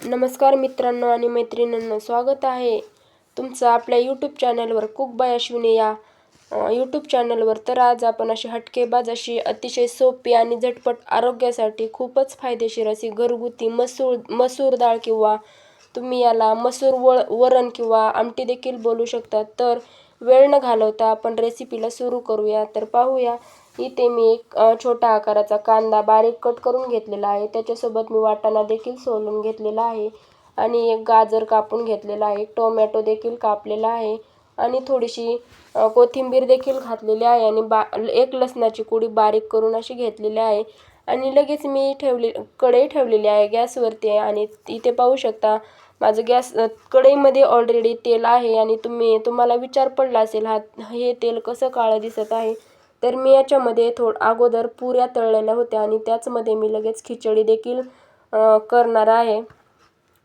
नमस्कार मित्रांनो आणि मैत्रिणींनो स्वागत आहे तुमचं आपल्या यूट्यूब चॅनलवर कुक बाय अश्विनी या यूट्यूब चॅनलवर तर आज आपण अशी हटकेबाज अशी अतिशय सोपी आणि झटपट आरोग्यासाठी खूपच फायदेशीर अशी घरगुती मसूर मसूर डाळ किंवा तुम्ही याला मसूर वळ वरण किंवा आमटी देखील बोलू शकता. तर वेळ न घालवता आपण रेसिपीला सुरू करूया. तर पाहूया. इथे मी एक छोटा आकाराचा कांदा बारीक कट करून घेतलेला आहे. त्याच्यासोबत मी वाटाणा देखील सोलून घेतलेला आहे. आणि एक गाजर कापून घेतलेला आहे. टोमॅटो देखील कापलेला आहे. आणि थोडीशी कोथिंबीर देखील घातलेली आहे. आणि बा एक लसणाची कुडी बारीक करून अशी घेतलेली आहे. आणि लगेच मी ठेवले कढई ठेवलेली आहे. गॅसवरती आणि इथे पाहू शकता माझं गॅस कढईमध्ये ऑलरेडी तेल आहे. आणि तुम्ही तुम्हाला विचार पडला असेल हा हे तेल कसं काळं दिसत आहे? तर मी याच्यामध्ये थोड अगोदर पुऱ्या तळलेल्या होत्या आणि त्याचमध्ये मी लगेच खिचडी देखील करणार आहे.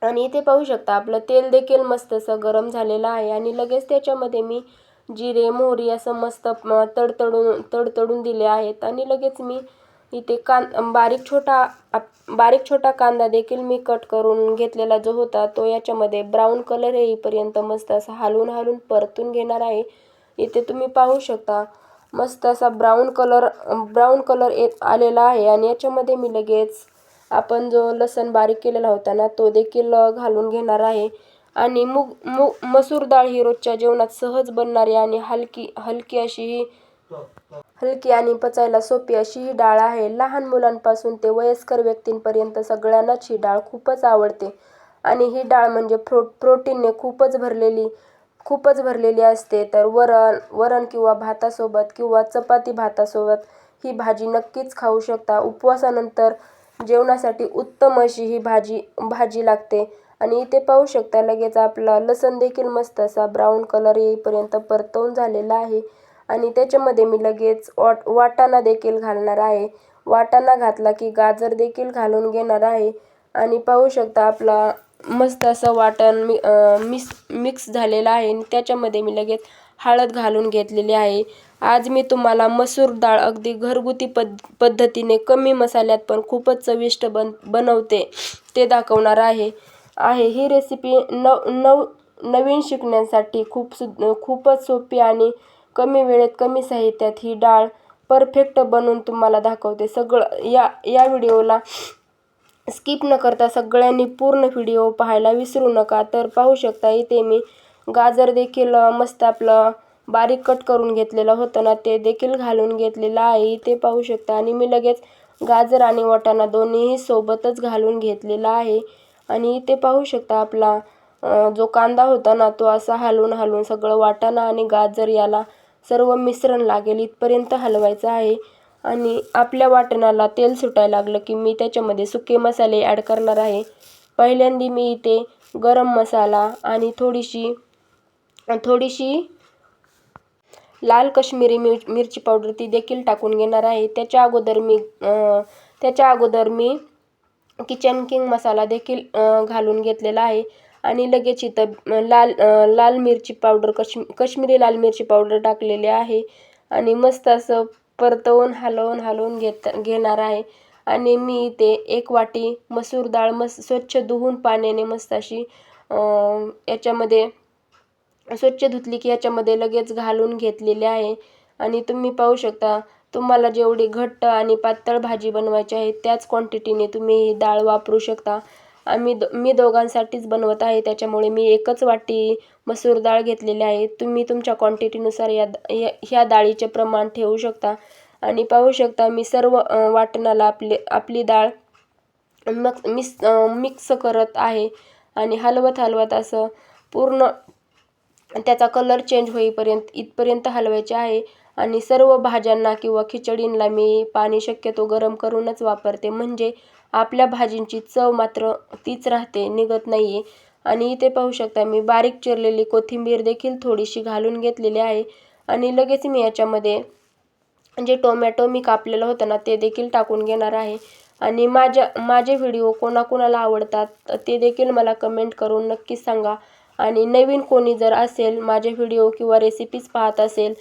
आणि इथे पाहू शकता आपलं तेल देखील मस्त असं गरम झालेलं आहे आणि लगेच त्याच्यामध्ये मी जिरे मोहरी असं मस्त तडतडून तडतडून दिले आहेत. आणि लगेच मी इथे कां बारीक छोटा आप- बारीक छोटा कांदा देखील मी कट करून घेतलेला जो होता तो याच्यामध्ये ब्राऊन कलर येईपर्यंत मस्त असं हलवून हलवून परतून घेणार आहे. इथे तुम्ही पाहू शकता मस्त असा ब्राऊन कलर ब्राऊन कलर येत आलेला आहे. आणि याच्यामध्ये मी लगेच आपण जो लसण बारीक केलेला होता ना तो देखील घालून घेणार आहे. आणि मूग मू मसूर डाळ ही रोजच्या जेवणात सहज बनणारी आणि हलकी हलकी अशी ही हलकी आणि पचायला सोपी अशी ही डाळ आहे. लहान मुलांपासून ते वयस्कर व्यक्तींपर्यंत सगळ्यांनाच ही डाळ खूपच आवडते. आणि ही डाळ म्हणजे प्रो प्रोटीनने खूपच भरलेली खूपच भरलेली असते. तर वरण वरण किंवा भातासोबत किंवा चपाती भातासोबत ही भाजी नक्कीच खाऊ शकता. उपवासानंतर जेवणासाठी उत्तम अशी ही भाजी भाजी लागते. आणि इथे पाहू शकता लगेच आपला लसण देखील मस्त असा ब्राऊन कलर येईपर्यंत परतवून झालेला आहे. आणि त्याच्यामध्ये मी लगेच वाट वाटाणा देखील घालणार आहे. वाटाणा घातला की गाजर देखील घालून घेणार आहे. आणि पाहू शकता आपला मस्त असं वाटण मी मिस मिक्स झालेलं आहे आणि त्याच्यामध्ये मी लगेच हळद घालून घेतलेली आहे. आज मी तुम्हाला मसूर डाळ अगदी घरगुती पद पद्धतीने कमी मसाल्यात पण खूपच चविष्ट बन बनवते ते दाखवणार आहे. आहे. ही रेसिपी नव नव नवीन शिकण्यासाठी खूप सु खूपच सोपी आणि कमी वेळेत कमी साहित्यात ही डाळ परफेक्ट बनवून तुम्हाला दाखवते. सगळं या या व्हिडिओला स्किप न करता सगळ्यांनी पूर्ण व्हिडिओ पाहायला विसरू नका. तर पाहू शकता इथे मी गाजर देखील मस्त आपलं बारीक कट करून घेतलेलं होतं ना ते देखील घालून घेतलेलं आहे. इथे पाहू शकता आणि मी लगेच गाजर आणि वाटाणा दोन्हीही सोबतच घालून घेतलेला आहे. आणि इथे पाहू शकता आपला जो कांदा होता ना तो असा हलवून हलवून सगळं वाटाणा आणि गाजर याला सर्व मिश्रण लागेल इथपर्यंत हलवायचं आहे. आणि आपल्या वाटणाला तेल सुटायला लागलं की मी त्याच्यामध्ये सुके मसाले ॲड करणार आहे. पहिल्यांदी मी इथे गरम मसाला आणि थोडीशी थोडीशी लाल कश्मीरी मिर मिरची पावडर ती देखील टाकून घेणार आहे. त्याच्या अगोदर मी त्याच्या अगोदर मी किचन किंग मसाला देखील घालून घेतलेला आहे. आणि लगेच इथं लाल लाल मिरची पावडर कश्मी कश्मीरी लाल मिरची पावडर टाकलेली आहे. आणि मस्त असं परतवून हलवून हलवून घेत घेणार आहे. आणि मी इथे एक वाटी मसूर डाळ मस्त स्वच्छ धुवून पाण्याने मस्त अशी याच्यामध्ये स्वच्छ धुतली की याच्यामध्ये लगेच घालून घेतलेले आहे. आणि तुम्ही पाहू शकता तुम्हाला जेवढी घट्ट आणि पातळ भाजी बनवायची आहे त्याच क्वांटिटीने तुम्ही ही डाळ वापरू शकता. आम्ही दो मी दोघांसाठीच बनवत आहे. त्याच्यामुळे मी एकच वाटी मसूर डाळ घेतलेली आहे. तुम्ही तुमच्या क्वांटिटीनुसार या या ह्या डाळीचे प्रमाण ठेवू शकता. आणि पाहू शकता मी सर्व वाटणाला आपले आपली डाळ मग मिस मिक्स करत आहे. आणि हलवत हलवत असं पूर्ण त्याचा कलर चेंज होईपर्यंत इथपर्यंत हलवायचे आहे. आणि सर्व भाज्यांना किंवा खिचडींना मी पाणी शक्यतो गरम करूनच वापरते. म्हणजे आपल्या भाजींची चव मात्र तीच राहते निघत नाही आहे आणि इथे पाहू शकता मी बारीक चिरलेली कोथिंबीर देखील थोडीशी घालून घेतलेली आहे. आणि लगेच मी याच्यामध्ये जे टोमॅटो मी कापलेलं होतं ना ते देखील टाकून घेणार आहे. आणि माझ्या माझे व्हिडिओ कोणाकोणाला आवडतात ते देखील मला कमेंट करून नक्कीच सांगा. आणि नवीन कोणी जर असेल माझे व्हिडिओ किंवा रेसिपीज पाहत असेल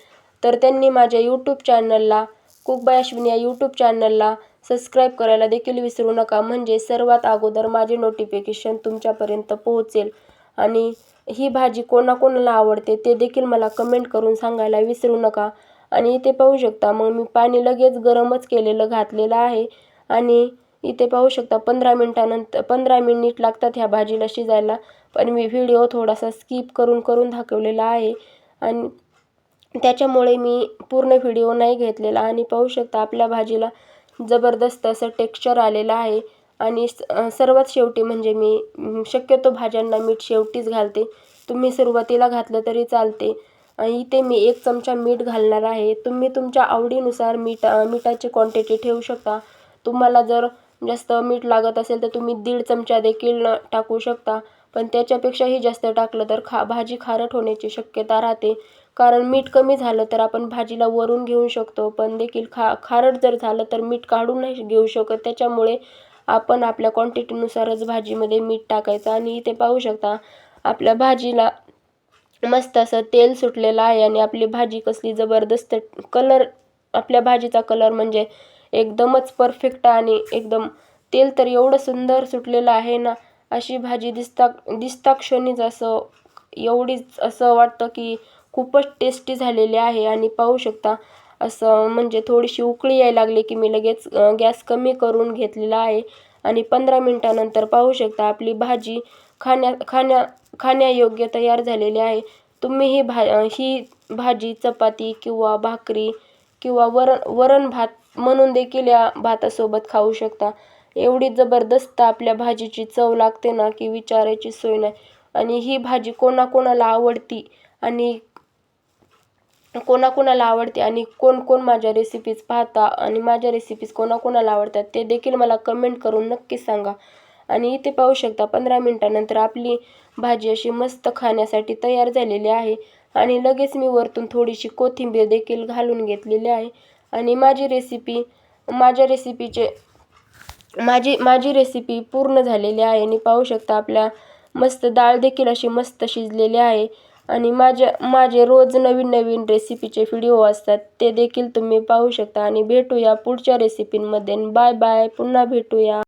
तर त्यांनी माझ्या यूट्यूब चॅनलला कुक बाय अश्विनी या यूट्यूब चॅनलला सबस्क्राईब करायला देखील विसरू नका. म्हणजे सर्वात अगोदर माझे नोटिफिकेशन तुमच्यापर्यंत पोहोचेल. आणि ही भाजी कोणाकोणाला आवडते ते देखील मला कमेंट करून सांगायला विसरू नका. आणि इथे पाहू शकता मग मी पाणी लगेच गरमच केलेलं घातलेलं आहे. आणि इथे पाहू शकता पंधरा मिनटानंतर पंधरा मिनिट लागतात ह्या भाजीला शिजायला. पण मी व्हिडिओ थोडासा स्किप करून करून दाखवलेला आहे. आणि त्याच्यामुळे मी पूर्ण व्हिडिओ नाही घेतलेला आणि पाहू शकता आपल्या भाजीला जबरदस्त असं टेक्स्चर आलेलं आहे. आणि स- सर्वात शेवटी म्हणजे मी शक्यतो भाज्यांना मीठ शेवटीच घालते. तुम्ही सुरुवातीला घातलं तरी चालते. आणि इथे मी एक चमचा मीठ घालणार आहे. तुम्ही तुमच्या आवडीनुसार मीठ मिठाची क्वांटिटी ठेवू शकता. तुम्हाला जर जास्त मीठ लागत असेल तर तुम्ही दीड चमचा देखील टाकू शकता. पण त्याच्यापेक्षाही जास्त टाकलं तर खा भाजी खारट होण्याची शक्यता राहते. कारण मीठ कमी झालं तर आपण भाजीला वरून घेऊ शकतो पण देखील खा खारट जर झालं तर मीठ काढून नाही घेऊ शकत. त्याच्यामुळे आपण आपल्या क्वांटिटीनुसारच भाजीमध्ये मीठ टाकायचं आणि इथे पाहू शकता आपल्या भाजीला मस्त असं तेल सुटलेलं आहे आणि आपली भाजी कसली जबरदस्त कलर आपल्या भाजीचा कलर म्हणजे एकदमच परफेक्ट आणि एकदम तेल तर एवढं सुंदर सुटलेलं आहे ना अशी भाजी दिसता दिसताक्षणीच असं एवढीच असं वाटतं की खूपच टेस्टी झालेली आहे आणि पाहू शकता असं म्हणजे थोडीशी उकळी यायला लागली की मी लगेच गॅस कमी करून घेतलेला आहे. आणि पंधरा मिनटानंतर पाहू शकता आपली भाजी खाण्या खाण्या खाण्यायोग्य तयार झालेली आहे. तुम्ही ही भा ही भाजी चपाती किंवा भाकरी किंवा वरण वरण भात म्हणून देखील या भातासोबत खाऊ शकता. एवढी जबरदस्त आपल्या भाजीची चव लागते ना की विचारायची सोय नाही. आणि ही भाजी कोणाकोणाला आवडती आणि कोणाकोणाला आवडते आणि कोण कोण माझ्या रेसिपीज पाहता आणि माझ्या रेसिपीज कोणाकोणाला आवडतात ते देखील मला कमेंट करून नक्की सांगा. आणि इथे पाहू शकता पंधरा मिनटानंतर आपली भाजी अशी मस्त खाण्यासाठी तयार झालेली आहे. आणि लगेच मी वरतून थोडीशी कोथिंबीर देखील घालून घेतलेली आहे. आणि माझी रेसिपी माझ्या रेसिपीचे माझी माझी रेसिपी पूर्ण झालेली आहे. आणि पाहू शकता आपल्या मस्त डाळ देखील अशी मस्त शिजलेली आहे. आणि माझ्या माझे रोज नवीन नवीन रेसिपीचे व्हिडिओ असतात. ते देखील तुम्ही पाहू शकता. आणि भेटूया पुढच्या रेसिपींमध्ये बाय बाय पुन्हा भेटूया.